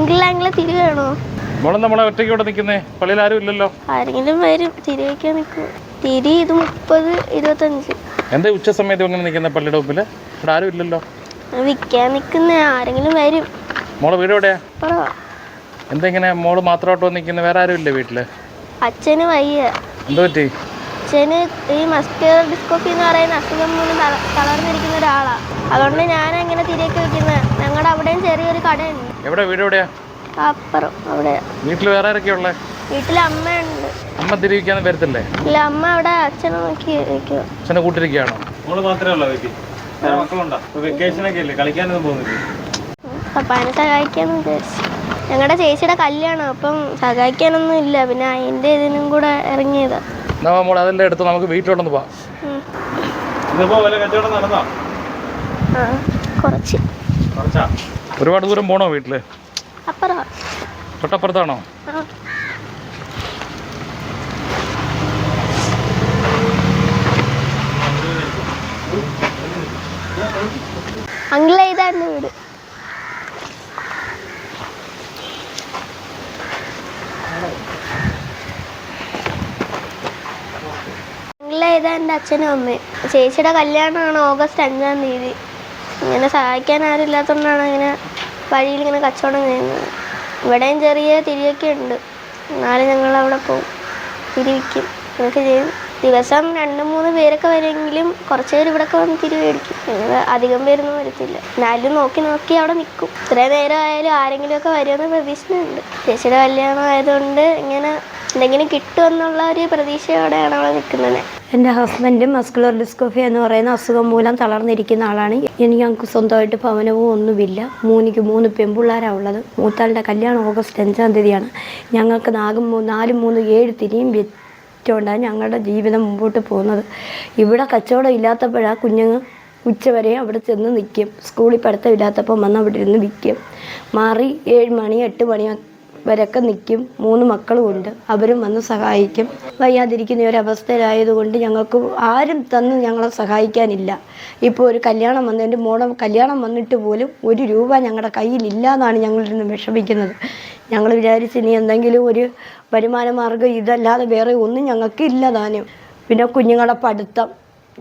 Uncle അങ്കിളെ നമ്മളെ ഒറ്റയ്ക്ക് ഇവിടെ നിൽക്കുന്നേ? പള്ളിയിൽ ആരും ഇല്ലല്ലോ. ആരെങ്കിലും വരും തിരി വയ്ക്കാൻ നിൽക്കും. തിരി ഇത് മുപ്പത് ഇരുപത്തഞ്ച്. എന്താ ഉച്ച സമയത്ത് ഇങ്ങനെ നിൽക്കുന്ന പള്ളിയുടെ മുമ്പിൽ ഇവിടെ ആരും ഇല്ലല്ലോ. വിൽക്കാൻ നിൽക്കുന്ന ആരെങ്കിലും വരും. മോളെ വീട് എവിടെയാ? എന്താ ഇങ്ങനെ മോൾ മാത്രമായിട്ട് വന്ന് നിൽക്കുന്ന? വേറെ ആരും ഇല്ലേ വീട്ടിൽ? അച്ഛന് വയ്യ. എന്താ പറ്റി അച്ഛന് ഈ മസ്കുലർ ഡിസ്കോഫി എന്ന് പറയുന്ന അസുഖം മൂലം തളർന്നിരിക്കുന്ന ഒരാളാണ് അതുകൊണ്ട് ഞാൻ അങ്ങനെ തിരിയൊക്കെ വെക്കുന്നത് ഞങ്ങളുടെ അവിടെയും ചെറിയൊരു കടയുണ്ട്. എവിടെ? വീട് എവിടെയാ? അപ്പുറം അവിടെ. വീട്ടിൽ വേറെ ഉള്ളേ? വീട്ടിൽ അമ്മയുണ്ട്. അമ്മ തിരികെ വരത്തില്ലേ? ഇല്ല അമ്മ അവിടെ അച്ഛനെ നോക്കി ഇരിക്കുക അച്ഛനെ കൂട്ടിരിക്കുകയാണോ? മോൾ മാത്രമേ ഉള്ളൂ വീട്ടിൽ? വേറെ മക്കളുണ്ടോ? വെക്കേഷൻ ഒക്കെ അല്ലേ? കളിക്കാനൊന്നും പോകുന്നില്ല? പപ്പാനെ സഹായിക്കാന്ന് വിചാരിച്ചു. ഞങ്ങളുടെ ചേച്ചിയുടെ കല്യാണം അപ്പം സഹായിക്കാനൊന്നും ഇല്ല. പിന്നെ അതിന്റെ ഇതിനും കൂടെ ഇറങ്ങിയതാ. എന്നാ മോളെ അതിന്റെ അടുത്ത് നമുക്ക് വീട്ടിലോട്ടൊന്ന് പോവാം. ഒരുപാട് ദൂരം പോണോ വീട്ടിൽ? അപ്പുറം. തൊട്ടപ്പുറത്താണോ ആ അങ്കിളെ ഇതായിരുന്നു വീട് ഇതാ എന്റെ അച്ഛനും അമ്മയും. ചേച്ചിയുടെ കല്യാണമാണ് ഓഗസ്റ്റ് അഞ്ചാം തീയതി. ഇങ്ങനെ സഹായിക്കാൻ ആരും ഇല്ലാത്തതുകൊണ്ടാണ് ഇങ്ങനെ വഴിയിൽ ഇങ്ങനെ കച്ചവടം ചെയ്യുന്നത്. ഇവിടെയും ചെറിയ തിരിയൊക്കെ ഉണ്ട്. എന്നാലും ഞങ്ങൾ അവിടെ പോകും തിരി വിൽക്കും ഇതൊക്കെ ചെയ്യും. ദിവസം രണ്ട് മൂന്ന് പേരൊക്കെ വരുമെങ്കിലും കുറച്ച് പേര് ഇവിടെയൊക്കെ വന്ന് തിരി മേടിക്കും. ഞങ്ങൾ അധികം പേരൊന്നും വരത്തില്ല. എന്നാലും നോക്കി നോക്കി അവിടെ നിൽക്കും. ഇത്രയും നേരം ആയാലും ആരെങ്കിലുമൊക്കെ വരുമെന്ന് പ്രതീക്ഷയുണ്ട്. ചേച്ചിയുടെ കല്യാണം ആയതുകൊണ്ട് ഇങ്ങനെ എന്തെങ്കിലും കിട്ടുമെന്നുള്ള ഒരു പ്രതീക്ഷയോടെയാണ് അവിടെ നിൽക്കുന്നത്. എന്റെ ഹസ്ബൻഡ് മസ്കുലർ ഡിസ്കോഫി എന്ന് പറയുന്ന അസുഖം മൂലം തളർന്നിരിക്കുന്ന ആളാണ്. എനിക്ക് ഞങ്ങൾക്ക് സ്വന്തമായിട്ട് ഭവനവും ഒന്നുമില്ല. മൂന്നിക്ക് മൂന്ന് പെൺപിള്ളേരാണ് ഉള്ളത്. മൂത്താളുടെ കല്യാണം ഓഗസ്റ്റ് അഞ്ചാം തീയതിയാണ്. ഞങ്ങൾക്ക് മൂ- നാല് മൂന്ന് ഏഴ് തിരിയും വെച്ചുകൊണ്ടാണ് ഞങ്ങളുടെ ജീവിതം മുമ്പോട്ട് പോകുന്നത്. ഇവിടെ കച്ചവടം ഇല്ലാത്തപ്പോഴാണ് കുഞ്ഞുങ്ങൾ ഉച്ചവരെ അവിടെ ചെന്ന് നിൽക്കും സ്കൂളിൽ പഠിത്തം ഇല്ലാത്തപ്പോൾ വന്ന് അവിടെ ഇരുന്ന് വിൽക്കും മാറി ഏഴ് മണി എട്ട് മണി വരൊക്കെ നിൽക്കും മൂന്ന് മക്കളും ഉണ്ട് അവരും വന്ന് സഹായിക്കും. വയ്യാതിരിക്കുന്ന ഒരവസ്ഥയിലായതുകൊണ്ട് ഞങ്ങൾക്ക് ആരും തന്ന് ഞങ്ങളെ സഹായിക്കാനില്ല. ഇപ്പോൾ ഒരു കല്യാണം വന്ന് എന്റെ മോളെ കല്യാണം വന്നിട്ട് പോലും ഒരു രൂപ ഞങ്ങളുടെ കയ്യിലില്ല എന്നാണ് ഞങ്ങളിരുന്ന് വിഷമിക്കുന്നത്. ഞങ്ങൾ വിചാരിച്ച് ഇനി എന്തെങ്കിലും ഒരു വരുമാന മാർഗം ഇതല്ലാതെ വേറെ ഒന്നും ഞങ്ങൾക്ക് ഇല്ല താനും. പിന്നെ കുഞ്ഞുങ്ങളുടെ പഠിത്തം.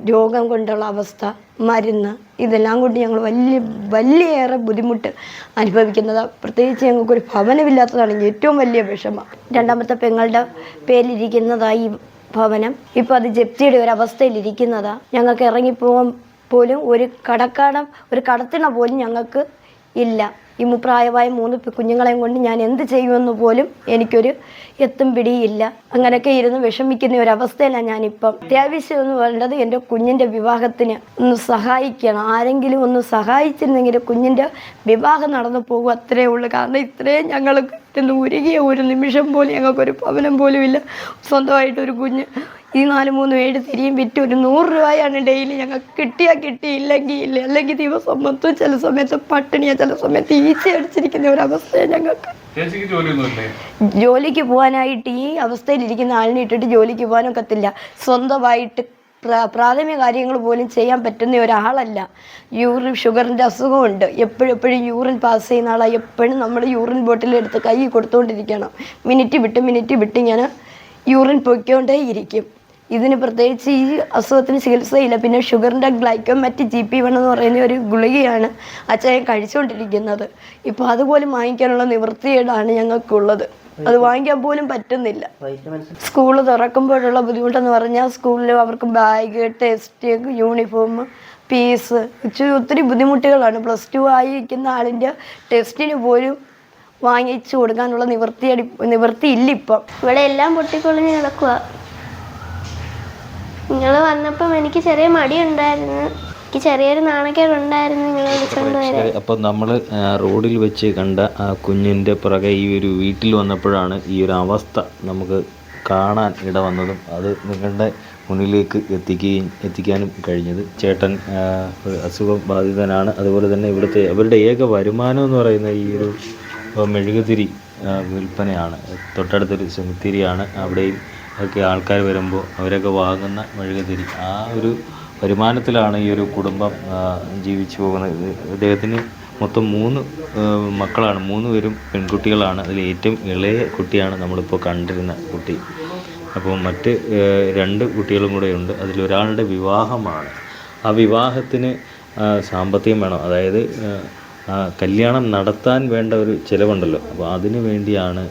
രോഗം കൊണ്ടുള്ള അവസ്ഥ മരുന്ന് ഇതെല്ലാം കൊണ്ട് ഞങ്ങൾ വലിയ വലിയേറെ ബുദ്ധിമുട്ട് അനുഭവിക്കുന്നത്. പ്രത്യേകിച്ച് ഞങ്ങൾക്കൊരു ഭവനമില്ലാത്തതാണ് ഏറ്റവും വലിയ വിഷമം. രണ്ടാമത്തെ പെങ്ങളുടെ പേരിലിരിക്കുന്നതായി ഭവനം. ഇപ്പോൾ അത് ജപ്തിയുടെ ഒരു അവസ്ഥയിലിരിക്കുന്നതാണ് ഞങ്ങൾക്ക് ഇറങ്ങിപ്പോകാൻ പോലും ഒരു കടക്കാടം ഒരു കടത്തിണ പോലും ഞങ്ങൾക്ക് ഇല്ല. ഈ മൂന്ന് കുഞ്ഞുങ്ങളെയും കൊണ്ട് ഞാൻ എന്ത് ചെയ്യുമെന്ന് പോലും എനിക്കൊരു എത്തും പിടിയില്ല അങ്ങനെയൊക്കെ ഇരുന്ന് വിഷമിക്കുന്ന ഒരു അവസ്ഥയിലാണ് ഞാനിപ്പം. അത്യാവശ്യം എന്ന് പറയേണ്ടത് എന്റെ കുഞ്ഞിന്റെ വിവാഹത്തിന് ഒന്ന് സഹായിക്കണം. ആരെങ്കിലും ഒന്ന് സഹായിച്ചിരുന്നെങ്കിൽ കുഞ്ഞിന്റെ വിവാഹം നടന്നു പോകും. അത്രേ ഉള്ളൂ. കാരണം ഇത്രയും ഞങ്ങൾ ഉരുകിയ ഒരു നിമിഷം പോലും ഞങ്ങൾക്കൊരു ഭവനം പോലും ഇല്ല. സ്വന്തമായിട്ടൊരു കുഞ്ഞ് ഈ നാല് മൂന്ന് ഏഴ് തിരിയും വിറ്റ് ഒരു നൂറ് രൂപയാണ് ഡെയിലി ഞങ്ങൾക്ക് കിട്ടിയാൽ കിട്ടി ഇല്ലെങ്കിൽ ഇല്ല. അല്ലെങ്കിൽ ദിവസം മൊത്തം ചില സമയത്ത് പട്ടിണിയാ ചില സമയത്ത് ഈച്ച അടിച്ചിരിക്കുന്ന ഒരവസ്ഥയാണ് ഞങ്ങൾക്ക് ജോലിക്ക് പോകാനായിട്ട് ഈ അവസ്ഥയിലിരിക്കുന്ന ആളിനെ ഇട്ടിട്ട് ജോലിക്ക് പോകാനൊക്കത്തില്ല സ്വന്തമായിട്ട് പ്രാ പ്രാഥമിക കാര്യങ്ങൾ പോലും ചെയ്യാൻ പറ്റുന്ന ഒരാളല്ല. യൂറിൻ ഷുഗറിന്റെ അസുഖമുണ്ട്. എപ്പോഴും എപ്പോഴും യൂറിൻ പാസ് ചെയ്യുന്ന ആളാണ് എപ്പോഴും നമ്മൾ യൂറിൻ ബോട്ടിലെടുത്ത് കൈ കൊടുത്തുകൊണ്ടിരിക്കണം മിനിറ്റ് വിട്ട് മിനിറ്റ് വിട്ട് ഇങ്ങനെ യൂറിൻ പൊയ്ക്കൊണ്ടേ ഇരിക്കും ഇതിന് പ്രത്യേകിച്ച് ഈ അസുഖത്തിന് ചികിത്സയില്ല. പിന്നെ ഷുഗറിന്റെ ഗ്ലൈക്കോം മറ്റ് ജി പി വൺ എന്ന് പറയുന്ന ഒരു ഗുളികയാണ് അച്ഛൻ കഴിച്ചുകൊണ്ടിരിക്കുന്നത്. ഇപ്പോൾ അതുപോലും വാങ്ങിക്കാനുള്ള നിവൃത്തിയേടാണ് ഞങ്ങൾക്കുള്ളത്. അത് വാങ്ങിക്കാൻ പോലും പറ്റുന്നില്ല. സ്കൂൾ തുറക്കുമ്പോഴുള്ള ബുദ്ധിമുട്ടെന്ന് പറഞ്ഞാൽ സ്കൂളിൽ അവർക്ക് ബാഗ് ടെസ്റ്റ് യൂണിഫോം ഫീസ് ഒത്തിരി ബുദ്ധിമുട്ടുകളാണ്. പ്ലസ് ടു ആയിരിക്കുന്ന ആളിന്റെ ടെസ്റ്റിന് പോലും വാങ്ങിച്ചു കൊടുക്കാനുള്ള നിവൃത്തി നിവൃത്തി ഇല്ല ഇപ്പം ഇവിടെ എല്ലാം പൊട്ടിക്കൊള്ളിഞ്ഞ് കിടക്കുക നിങ്ങൾ വന്നപ്പം എനിക്ക് ചെറിയ മടി ഉണ്ടായിരുന്നു. എനിക്ക് ചെറിയൊരു നാണക്കേട് ഉണ്ടായിരുന്നു നിങ്ങൾ വിളിച്ചോണ്ട് വരാൻ. അപ്പോൾ നമ്മൾ റോഡിൽ വെച്ച് കണ്ട ആ കുഞ്ഞിന്റെ പുറകെ ഈ ഒരു വീട്ടിൽ വന്നപ്പോഴാണ് ഈ ഒരു അവസ്ഥ നമുക്ക് കാണാൻ ഇട വന്നതും അത് നിങ്ങളുടെ മുന്നിലേക്ക് എത്തിക്കുകയും എത്തിക്കാനും കഴിഞ്ഞത്. ചേട്ടൻ ഒരു അസുഖം ബാധിതനാണ് അതുപോലെ തന്നെ ഇവിടുത്തെ അവരുടെ ഏക വരുമാനം എന്ന് പറയുന്ന ഈ ഒരു മെഴുകുതിരി വിൽപ്പനയാണ്. തൊട്ടടുത്തൊരു സെമിത്തിരിയാണ് അവിടെയും ഒക്കെ ആൾക്കാർ വരുമ്പോൾ അവരൊക്കെ വാങ്ങുന്ന മെഴുകുതിരി ആ ഒരു വരുമാനത്തിലാണ് ഈ ഒരു കുടുംബം ജീവിച്ചു പോകുന്നത്. ഇദ്ദേഹത്തിന് മൊത്തം മൂന്ന് മക്കളാണ്. മൂന്ന് പേരും പെൺകുട്ടികളാണ്. അതിൽ ഏറ്റവും ഇളയ കുട്ടിയാണ് നമ്മളിപ്പോൾ കണ്ടിരുന്ന കുട്ടി. അപ്പോൾ മറ്റ് രണ്ട് കുട്ടികളും കൂടെ ഉണ്ട്. അതിലൊരാളുടെ വിവാഹമാണ്. ആ വിവാഹത്തിന് സാമ്പത്തികം വേണം. അതായത് കല്യാണം നടത്താൻ വേണ്ട ഒരു ചിലവുണ്ടല്ലോ. അപ്പോൾ അതിന് വേണ്ടിയാണ്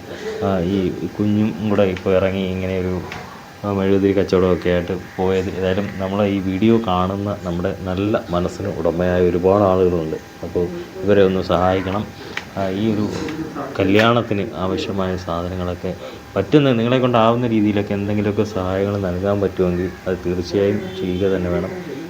ഈ കുഞ്ഞും കൂടെ ഇപ്പോൾ ഇറങ്ങി ഇങ്ങനെ ഒരു മെഴുകുതിരി കച്ചവടമൊക്കെ ആയിട്ട് പോയത്. ഏതായാലും നമ്മൾ ഈ വീഡിയോ കാണുന്ന നമ്മുടെ നല്ല മനസ്സിന് ഉടമയായ ഒരുപാട് ആളുകളുണ്ട്. അപ്പോൾ ഇവരെ ഒന്ന് സഹായിക്കണം. ഈ ഒരു കല്യാണത്തിന് ആവശ്യമായ സാധനങ്ങളൊക്കെ പറ്റുന്ന നിങ്ങളെ കൊണ്ടാവുന്ന രീതിയിലൊക്കെ എന്തെങ്കിലുമൊക്കെ സഹായങ്ങൾ നൽകാൻ പറ്റുമെങ്കിൽ അത് തീർച്ചയായും ചെയ്യുക തന്നെ വേണം.